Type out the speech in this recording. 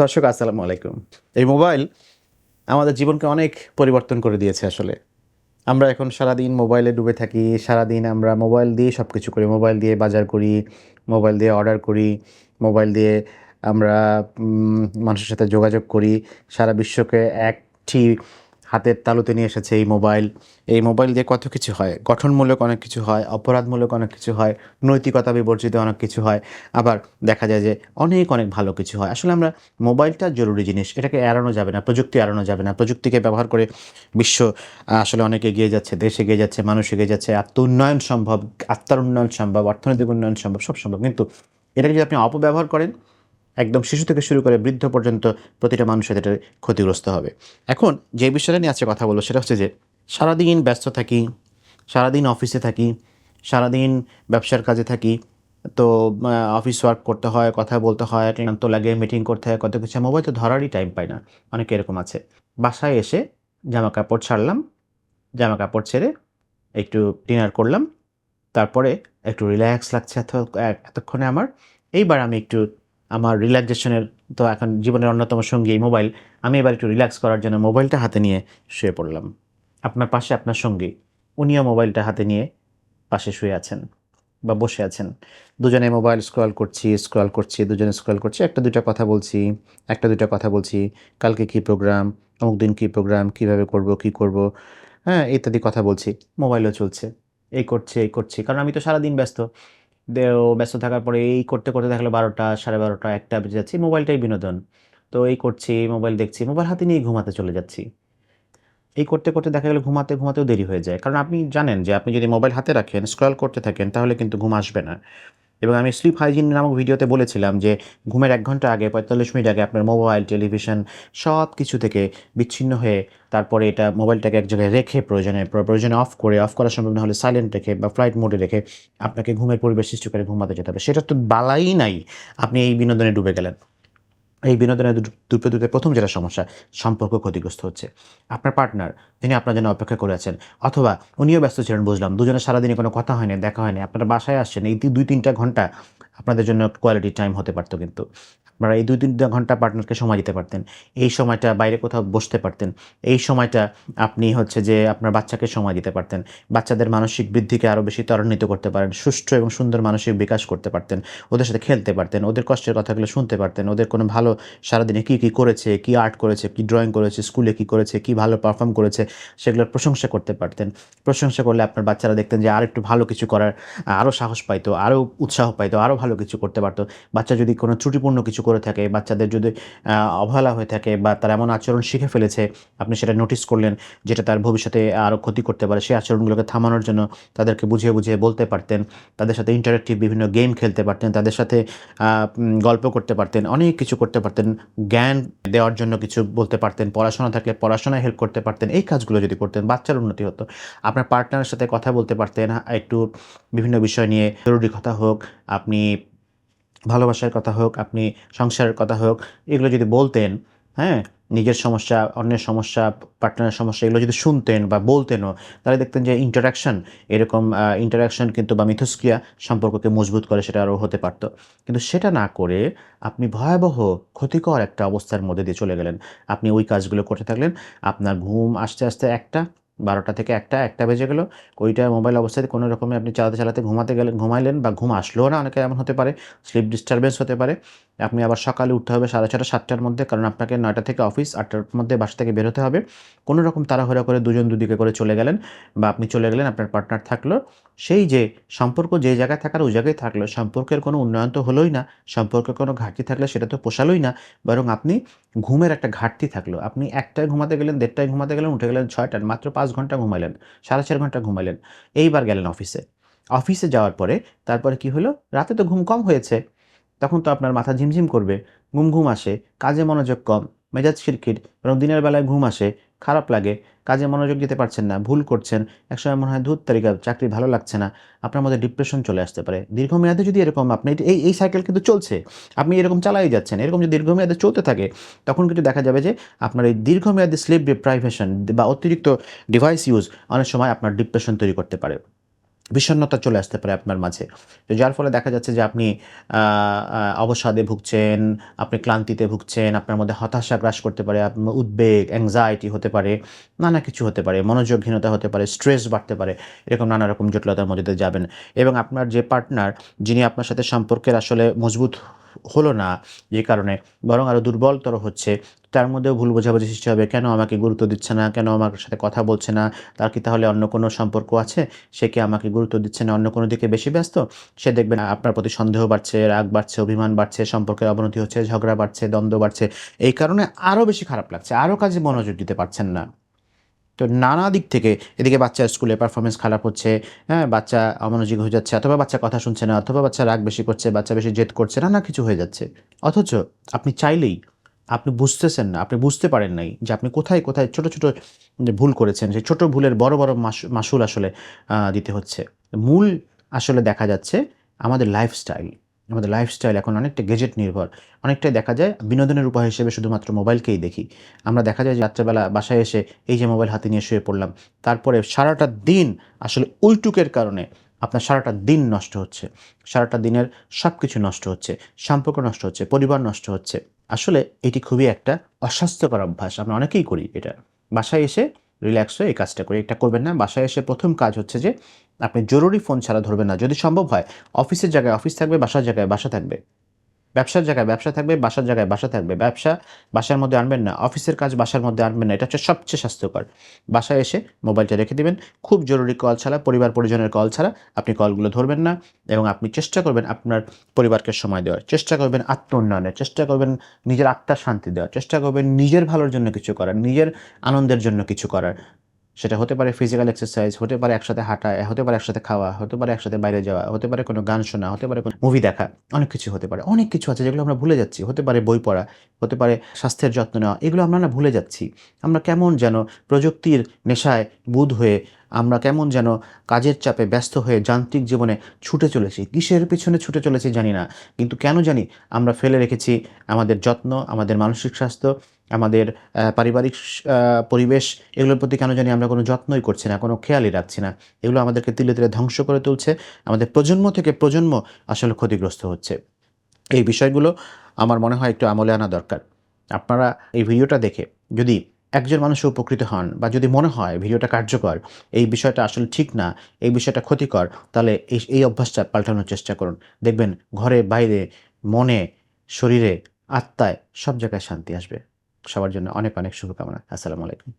দর্শক, আসসালামু আলাইকুম। এই মোবাইল আমাদের জীবনকে অনেক পরিবর্তন করে দিয়েছে আসলে। আমরা এখন সারাদিন মোবাইলে ডুবে থাকি, সারাদিন আমরা মোবাইল দিয়ে সব কিছু করি। মোবাইল দিয়ে বাজার করি, মোবাইল দিয়ে অর্ডার করি, মোবাইল দিয়ে আমরা মানুষের সাথে যোগাযোগ করি। সারা বিশ্বকে একটি হাতের তালুতে নিয়ে এসেছে এই মোবাইল। এই মোবাইল দিয়ে কত কিছু হয়? গঠনমূলক অনেক কিছু হয়, অপরাধমূলক অনেক কিছু হয়, নৈতিকতা বিবর্জিত অনেক কিছু হয়। আবার দেখা যায় যে অনেক অনেক ভালো কিছু হয়। আসলে আমরা মোবাইলটা জরুরি জিনিস। এটাকে এড়ানো যাবে না, প্রযুক্তি এড়ানো যাবে না। প্রযুক্তিকে ব্যবহার করে বিশ্ব আসলে অনেক এগিয়ে যাচ্ছে, দেশ এগিয়ে যাচ্ছে, মানুষ এগিয়ে যাচ্ছে। আত্ম উন্নয়ন সম্ভব, আত্মার উন্নয়ন সম্ভব, অর্থনৈতিক উন্নয়ন সম্ভব, সব সম্ভব। কিন্তু এটাকে যদি আপনি অপব্যবহার করেন একদম শিশু থেকে শুরু করে বৃদ্ধ পর্যন্ত প্রতিটা মানুষের এটা ক্ষতিগ্রস্ত হবে। এখন যে বিষয়টা নিয়ে আজকে কথা বলব সেটা হচ্ছে যে, সারাদিন ব্যস্ত থাকি, সারাদিন অফিসে থাকি, সারাদিন ব্যবসার কাজে থাকি, তো অফিস ওয়ার্ক করতে হয়, কথা বলতে হয় ক্লান্ত লাগে মিটিং করতে হয়, কত কিছু। মোবাইল তো ধরারই টাইম পায় না, অনেকে এরকম আছে। বাসায় এসে জামা কাপড় ছাড়লাম জামা কাপড় ছেড়ে একটু ডিনার করলাম, তারপরে একটু রিল্যাক্স লাগছে এত, এতক্ষণে আমার। এইবার আমি একটু আমার রিল্যাক্সেশনের তো এখন জীবনের অন্যতম সঙ্গী এই মোবাইল আমি এবার একটু রিল্যাক্স করার জন্য মোবাইলটা হাতে নিয়ে শুয়ে পড়লাম। আপনার পাশে আপনার সঙ্গী, উনিও মোবাইলটা হাতে নিয়ে পাশে শুয়ে আছেন বা বসে আছেন। দুজনে মোবাইল স্ক্রল করছি স্ক্রল করছি, দুজনে স্ক্রল করছি, একটা দুইটা কথা বলছি, একটা দুইটা কথা বলছি, কালকে কি প্রোগ্রাম অমুক দিন কী প্রোগ্রাম কীভাবে করব, কি করব হ্যাঁ ইত্যাদি কথা বলছি। মোবাইলও চলছে, এই করছে, এই করছি, কারণ আমি তো সারাদিন ব্যস্ত। ব্যস্ত থাকার পরে এই করতে করতে থাকলে বারোটা, সাড়ে বারোটা, একটা বেজে যাচ্ছি। মোবাইলটাই বিনোদন। তো এই করছি মোবাইল দেখছি মোবাইল হাতে নিয়ে ঘুমাতে চলে যাচ্ছি। এই করতে করতে দেখা গেলে ঘুমাতে ঘুমাতেও দেরি হয়ে যায়। কারণ আপনি জানেন যে আপনি যদি মোবাইল হাতে রাখেন স্ক্রল করতে থাকেন, তাহলে কিন্তু ঘুম আসবে না। এবং আমি স্লিপ হাইজিন নামক ভিডিওতে বলেছিলাম যে ঘুমের এক ঘণ্টা আগে, পঁয়তাল্লিশ মিনিট আগে আপনার মোবাইল টেলিভিশন সব কিছু থেকে বিচ্ছিন্ন হয়ে তারপরে এটা মোবাইলটাকে এক জায়গায় রেখে প্রয়োজনে প্রয়োজনে অফ করে অফ করা সম্ভব না হলে সাইলেন্ট রেখে বা ফ্লাইট মোডে রেখে আপনাকে ঘুমের পরিবেশ সৃষ্টি করে ঘুমাতে যেতে হবে। সেটা তো বালাই নাই, আপনি এই বিনোদনে ডুবে গেলেন। এই বিনোদনের দুর্বৃত্তদের প্রথম যেটা সমস্যা, সম্পর্ক ক্ষতিগ্রস্ত হচ্ছে। আপনার পার্টনার তিনি আপনার জন্য অপেক্ষা করে আছেন, অথবা উনিও ব্যস্ত ছিলেন, বুঝলাম। দুজনে সারাদিনে কোনো কথা হয়নি, দেখা হয়নি, আপনারা বাসায় আসছেন, এই দুই, তিনটা ঘণ্টা আপনাদের জন্য কোয়ালিটি টাইম হতে পারতো কিন্তু। আপনারা এই দুই তিনটা ঘণ্টা পার্টনারকে সময় দিতে পারতেন। এই সময়টা বাইরে কোথাও বসতে পারতেন। এই সময়টা আপনি হচ্ছে যে আপনার বাচ্চাকে সময় দিতে পারতেন। বাচ্চাদের মানসিক বৃদ্ধিকে আরও বেশি ত্বরান্বিত করতে পারেন। সুষ্ঠু এবং সুন্দর মানসিক বিকাশ করতে পারতেন। ওদের সাথে খেলতে পারতেন। ওদের কষ্টের কথাগুলো শুনতে পারতেন। ওদের কোনো ভালো সারাদিনে কী কী করেছে, কী আর্ট করেছে, কী ড্রয়িং করেছে স্কুলে কী করেছে, কী ভালো পারফর্ম করেছে, সেগুলোর প্রশংসা করতে পারতেন। প্রশংসা করলে আপনার বাচ্চারা দেখতেন যে আর একটু ভালো কিছু করার আরও সাহস পাইতো আরও উৎসাহ পাইতো আরও ভালো কিছু করতে পারতো। বাচ্চা যদি কোনো ত্রুটিপূর্ণ কিছু করে থাকে, বাচ্চাদের যদি অবহেলা হয়ে থাকে বা তার এমন আচরণ শিখে ফেলেছে, আপনি সেটা নোটিস করলেন যেটা তার ভবিষ্যতে আরও ক্ষতি করতে পারে, সেই আচরণগুলোকে থামানোর জন্য তাদেরকে বুঝিয়ে বুঝিয়ে বলতে পারতেন, তাদের সাথে ইন্টারেক্টিভ বিভিন্ন গেম খেলতে পারতেন, তাদের সাথে গল্প করতে পারতেন, অনেক কিছু করতে পারতেন, জ্ঞান দেওয়ার জন্য কিছু বলতে পারতেন, পড়াশোনা থাকলে পড়াশোনায় হেল্প করতে পারতেন, এই কাজগুলো যদি করতেন, বাচ্চার উন্নতি হতো। আপনার পার্টনারের সাথে কথা বলতে পারতেন, একটু বিভিন্ন বিষয় নিয়ে জরুরি কথা হোক, আপনি ভালোবাসার কথা হোক, আপনি সংসারের কথা হোক, এগুলো যদি বলতেন হ্যাঁ নিজের সমস্যা, অন্যের সমস্যা পার্টনারের সমস্যা, এগুলো যদি শুনতেন বা বলতেনও, তাহলে দেখতেন যে ইন্টারাকশন এরকম ইন্টারাকশন কিন্তু বা মিথস্ক্রিয়া সম্পর্ককে মজবুত করে সেটা আরও হতে পারতো। কিন্তু সেটা না করে আপনি ভয়াবহ, ক্ষতিকর একটা অবস্থার মধ্যে দিয়ে চলে গেলেন। আপনি ওই কাজগুলো করতে থাকলেন, আপনার ঘুম আস্তে আস্তে একটা বারোটা থেকে একটা একটা বেজে গেলো। ওইটা মোবাইল অবস্থায় কোনো রকমে আপনি চালাতে চালাতে ঘুমাতে গেলেন ঘুমাইলেন বা ঘুম আসলেও না, অনেকে এমন হতে পারে স্লিপ ডিস্টারবেন্স হতে পারে। আপনি আবার সকালে উঠতে হবে সাড়ে ছটা সাতটার মধ্যে, কারণ আপনাকে নয়টা থেকে অফিস, আটটার মধ্যে বাসা থেকে বেরোতে হবে। কোনো রকম তাড়াহুড়া করে দুজন দুদিকে করে চলে গেলেন বা আপনি চলে গেলেন, আপনার পার্টনার থাকল। সেই যে সম্পর্ক যে জায়গায় থাকার ওই জায়গায় থাকল, সম্পর্কের কোনো উন্নয়ন তো হলোই না, সম্পর্কের কোনো ঘাটতি থাকলে সেটা তো পোষালোই না, বরং আপনি ঘুমের একটা ঘাটতি থাকল। আপনি একটায় ঘুমাতে গেলেন, দেড়টায় ঘুমাতে গেলেন, উঠে গেলেন ছয়টায় মাত্র পাঁচ ঘণ্টা ঘুমাইলেন সাড়ে চার ঘণ্টা ঘুমাইলেন এইবার গেলেন অফিসে। অফিসে যাওয়ার পরে তারপরে কি হলো? রাতে তো ঘুম কম হয়েছে। তখন তো আপনার মাথা ঝিমঝিম করবে, ঘুম ঘুম আসে, কাজে মনোযোগ কম, মেজাজ খিরখির এবং দিনের বেলায় ঘুম আসে, খারাপ লাগে, কাজে মনোযোগ দিতে পারছেন না, ভুল করছেন, একসময় মনে হয় ধূর তালিকা, চাকরি ভালো লাগছে না, আপনার মধ্যে ডিপ্রেশন চলে আসতে পারে। দীর্ঘমেয়াদে যদি এরকম আপনি, এই এই সাইকেল কিন্তু চলছে, আপনি এরকম চালাই যাচ্ছেন, এরকম যদি দীর্ঘমেয়াদে চলতে থাকে, তখন কিন্তু দেখা যাবে যে আপনার এই দীর্ঘমেয়াদী স্লিপ ডিপ্রাইভেশন বা অতিরিক্ত ডিভাইস ইউজ অনেক সময় আপনার ডিপ্রেশন তৈরি করতে পারে। বিষণ্ণতা চলে আসতে পারে আপনার মাঝে। তো যার ফলে দেখা যাচ্ছে যে আপনি অবসাদে ভুগছেন, আপনি ক্লান্তিতে ভুগছেন, আপনার মধ্যে হতাশা গ্রাস করতে পারে আপনার উদ্বেগ অ্যাংজাইটি হতে পারে, নানা কিছু হতে পারে, মনোযোগহীনতা হতে পারে স্ট্রেস বাড়তে পারে, এরকম নানা রকম জটিলতার মধ্যে যাবেন। এবং আপনার যে পার্টনার যিনি আপনার সাথে সম্পর্কের আসলে মজবুত হলো না যে কারণে, বরং আরও দুর্বলতর হচ্ছে। তার মধ্যেও ভুল বোঝাবুঝি সৃষ্টি হবে। কেন আমাকে গুরুত্ব দিচ্ছে না? কেন আমার সাথে কথা বলছে না? তার কি তাহলে অন্য কোনো সম্পর্ক আছে? সে কি আমাকে গুরুত্ব দিচ্ছে না? অন্য কোনো দিকে বেশি ব্যস্ত? সে দেখবেন আপনার প্রতি সন্দেহ বাড়ছে, রাগ বাড়ছে, অভিমান বাড়ছে, সম্পর্কের অবনতি হচ্ছে, ঝগড়া বাড়ছে, দ্বন্দ্ব বাড়ছে। এই কারণে আরও বেশি খারাপ লাগছে। আরও কাজে মনোযোগ দিতে পারছেন না। তো নানা দিক থেকে এদিকে বাচ্চার স্কুলে পারফরমেন্স খারাপ হচ্ছে হ্যাঁ বাচ্চা অমনোযোগী হয়ে যাচ্ছে, অথবা বাচ্চা কথা শুনছে না, অথবা বাচ্চা রাগ বেশি করছে, বাচ্চা বেশি জেদ করছে, নানা কিছু হয়ে যাচ্ছে। অথচ আপনি চাইলেই, আপনি বুঝতেছেন না, আপনি বুঝতে পারেন নাই যে আপনি কোথায় কোথায় ছোট ছোট ভুল করেছেন, সেই ছোট ভুলের বড় বড় মাস- মাসুল আসলে দিতে হচ্ছে। মূল আসলে দেখা যাচ্ছে আমাদের লাইফস্টাইল আমাদের লাইফস্টাইল এখন অনেকটা গেজেট নির্ভর। অনেকটাই দেখা যায় বিনোদনের উপায় হিসেবে শুধুমাত্র মোবাইলকেই দেখি। আমরা দেখা যায় যে রাত্রেবেলা বাসায় এসে এই যে মোবাইল হাতে নিয়ে শুয়ে পড়লাম, তারপরে সারাটা দিন আসলে উল্টুকের কারণে আপনার সারাটা দিন নষ্ট হচ্ছে। সারাটা দিনের সব কিছু নষ্ট হচ্ছে, সম্পর্ক নষ্ট হচ্ছে, পরিবার নষ্ট হচ্ছে। আসলে এটি খুবই একটা অস্বাস্থ্যকর অভ্যাস, আমরা অনেকেই করি এটা। বাসায় এসে রিল্যাক্স হয়ে এই কাজটা করি। এটা করবেন না। বাসায় এসে প্রথম কাজ হচ্ছে যে, আপনি জরুরি ফোন ছাড়া ধরবেন না। যদি সম্ভব হয় অফিসের জায়গায় অফিস থাকবে, বাসার জায়গায় বাসা থাকবে। ব্যবসার জায়গায় ব্যবসা থাকবে, বাসার জায়গায় বাসা থাকবে। ব্যবসা বাসার মধ্যে আনবেন না, অফিসের কাজ বাসার মধ্যে আনবেন না, এটা হচ্ছে সবচেয়ে স্বাস্থ্যকর। বাসায় এসে মোবাইলটা রেখে দিবেন, খুব জরুরি কল ছাড়া, পরিবার পরিজনের কল ছাড়া আপনি কলগুলো ধরবেন না এবং আপনি চেষ্টা করবেন আপনার পরিবারকে সময় দেওয়ার, চেষ্টা করবেন আত্ম উন্নয়নের চেষ্টা করবেন নিজের আত্মার শান্তি দেওয়ার, চেষ্টা করবেন নিজের ভালোর জন্য কিছু করার, নিজের আনন্দের জন্য কিছু করার। সেটা হতে পারে ফিজিক্যাল এক্সারসাইজ হতে পারে একসাথে হাঁটা, হতে পারে একসাথে খাওয়া, হতে পারে একসাথে বাইরে যাওয়া, হতে পারে কোনো গান শোনা, হতে পারে কোনো মুভি দেখা, অনেক কিছু হতে পারে, অনেক কিছু আছে যেগুলো আমরা ভুলে যাচ্ছি। হতে পারে বই পড়া, হতে পারে স্বাস্থ্যের যত্ন নেওয়া, এগুলো আমরা না ভুলে যাচ্ছি। আমরা কেমন যেন প্রযুক্তির নেশায় বুধ হয়ে আমরা কেমন যেন কাজের চাপে ব্যস্ত হয়ে যান্ত্রিক জীবনে ছুটে চলেছি। কিসের পিছনে ছুটে চলেছি জানি না, কিন্তু কেন জানি আমরা ফেলে রেখেছি আমাদের যত্ন, আমাদের মানসিক স্বাস্থ্য, আমাদের পারিবারিক পরিবেশ, এগুলোর প্রতি কেন জানি আমরা কোনো যত্নই করছি না, কোনো খেয়ালই রাখছি না। এগুলো আমাদেরকে তিলে তিলে ধ্বংস করে তুলছে, আমাদের প্রজন্ম থেকে প্রজন্ম আসলে ক্ষতিগ্রস্ত হচ্ছে। এই বিষয়গুলো আমার মনে হয় একটু আমলে আনা দরকার। আপনারা এই ভিডিওটা দেখে যদি একজন মানুষ উপকৃত হন বা যদি মনে হয় ভিডিওটা কার্যকর, এই বিষয়টা আসলে ঠিক না, এই বিষয়টা ক্ষতিকর, তাহলে এই এই অভ্যাসটা পাল্টানোর চেষ্টা করুন। দেখবেন ঘরে, বাইরে, মনে, শরীরে, আত্মায় সব জায়গায় শান্তি আসবে। সবার জন্য অনেক অনেক শুভকামনা। আসসালামু আলাইকুম।